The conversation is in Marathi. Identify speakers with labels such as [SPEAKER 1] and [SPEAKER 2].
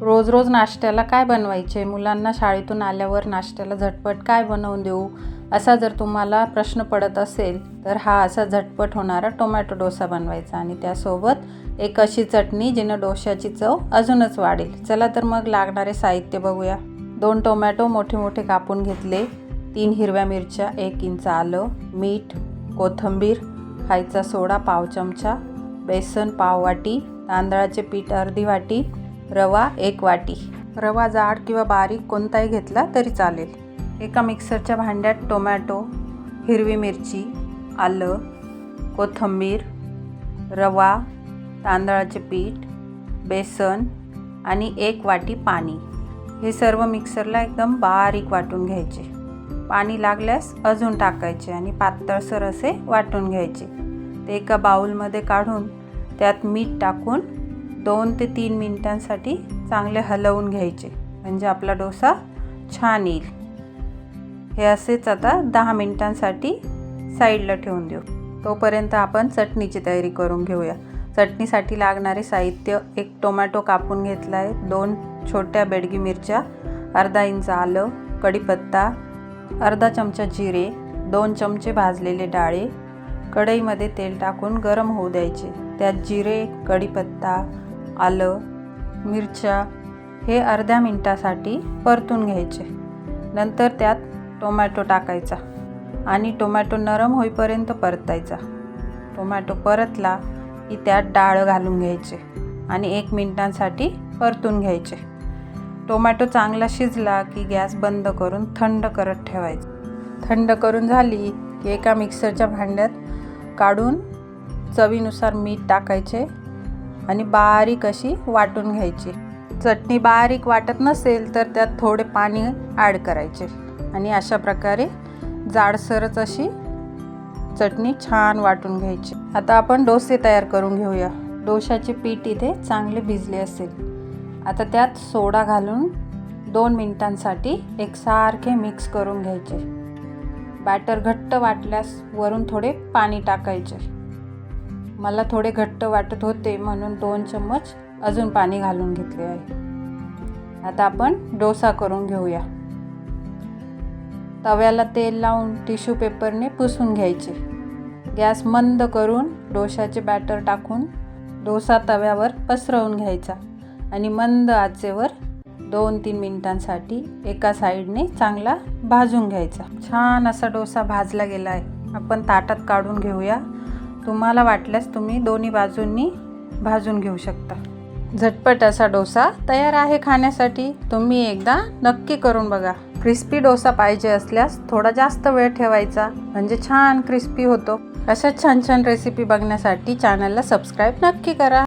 [SPEAKER 1] रोज रोज नाश्त्याला काय बनवायचे? मुलांना शाळेतून आल्यावर नाश्त्याला झटपट काय बनवून देऊ? असा जर तुम्हाला प्रश्न पडत असेल तर हा असा झटपट होणारा टोमॅटो डोसा बनवायचा आणि त्यासोबत एक अशी चटणी जिनं डोश्याची चव अजूनच वाढेल. चला तर मग लागणारे साहित्य बघूया. दोन टोमॅटो मोठे मोठे कापून घेतले. तीन हिरव्या मिरच्या एक इंच आलं मीठ कोथिंबीर खायचा सोडा पाव चमचा बेसन पाव वाटी तांदळाचे पीठ अर्धी वाटी रवा एक वाटी. रवा जाड किंवा बारीक कोणताही घेतला तरी चालेल. एका मिक्सरच्या भांड्यात टोमॅटो हिरवी मिरची आलं कोथिंबीर रवा तांदळाचे पीठ बेसन आणि एक वाटी पाणी. हे सर्व मिक्सरला एकदम बारीक वाटून घ्यायचे. पाणी लागल्यास अजून टाकायचे आणि पातळसर असे वाटून घ्यायचे. ते एका बाऊलमध्ये काढून त्यात मीठ टाकून दोन ते तीन मिनटांसाठी चांगले हलवून घ्यायचे. म्हणजे आपला डोसा छान येईल. हे असेच आता दहा मिनटांसाठी साईडला ठेवून देऊ. तोपर्यंत आपण चटणीची तयारी करून घेऊया. चटणीसाठी लागणारे साहित्य एक टोमॅटो कापून घेतला आहे दोन छोट्या बेडगी मिरच्या अर्धा इंच आलं कढीपत्ता अर्धा चमचा जिरे दोन चमचे भाजलेले डाळे कढईमध्ये तेल टाकून गरम होऊ द्यायचे. त्यात जिरे कढीपत्ता आलं मिरच्या हे अर्ध्या मिनटासाठी परतून घ्यायचे. नंतर त्यात टोमॅटो टाकायचा आणि टोमॅटो नरम होईपर्यंत परतायचा. टोमॅटो परतला की त्यात डाळ घालून घ्यायचे आणि एक मिनटांसाठी परतून घ्यायचे. टोमॅटो चांगला शिजला की गॅस बंद करून थंड करत ठेवायचं. थंड करून झाली की एका मिक्सरच्या भांड्यात काढून चवीनुसार मीठ टाकायचे आणि बारीक अशी वाटून घ्यायची. चटणी बारीक वाटत नसेल तर त्यात थोडे पाणी ॲड करायचे. आणि अशा प्रकारे जाडसरच अशी चटणी छान वाटून घ्यायची. आता आपण डोसे तयार करून घेऊया. डोशाचे पीठ इथे चांगले भिजले असेल. आता त्यात सोडा घालून दोन मिनिटांसाठी एकसारखे मिक्स करून घ्यायचे. बॅटर घट्ट वाटल्यास वरून थोडे पाणी टाकायचे. मला थोडे घट्ट वाटत होते म्हणून दोन चम्मच अजून पाणी घालून घेतले आहे. आता आपण डोसा करून घेऊया. तव्याला तेल लावून टिश्यू पेपरने पुसून घ्यायचे. गॅस मंद करून डोशाचे बॅटर टाकून डोसा तव्यावर पसरवून घ्यायचा आणि मंद आचेवर दोन तीन मिनिटांसाठी एका साईडने चांगला भाजून घ्यायचा. छान असा डोसा भाजला गेला आहे. आपण ताटात काढून घेऊया. तुम्हाला वाटल्यास तुम्ही दोन्ही बाजूंनी भाजून घेऊ शकता. झटपट असा डोसा तयार आहे खाण्यासाठी. तुम्ही एकदा नक्की करून बघा. क्रिस्पी डोसा पाहिजे असल्यास थोडा जास्त वेळ ठेवायचा. म्हणजे छान क्रिस्पी होतो. अशा छान छान रेसिपी बघण्यासाठी चॅनलला सबस्क्राईब नक्की करा.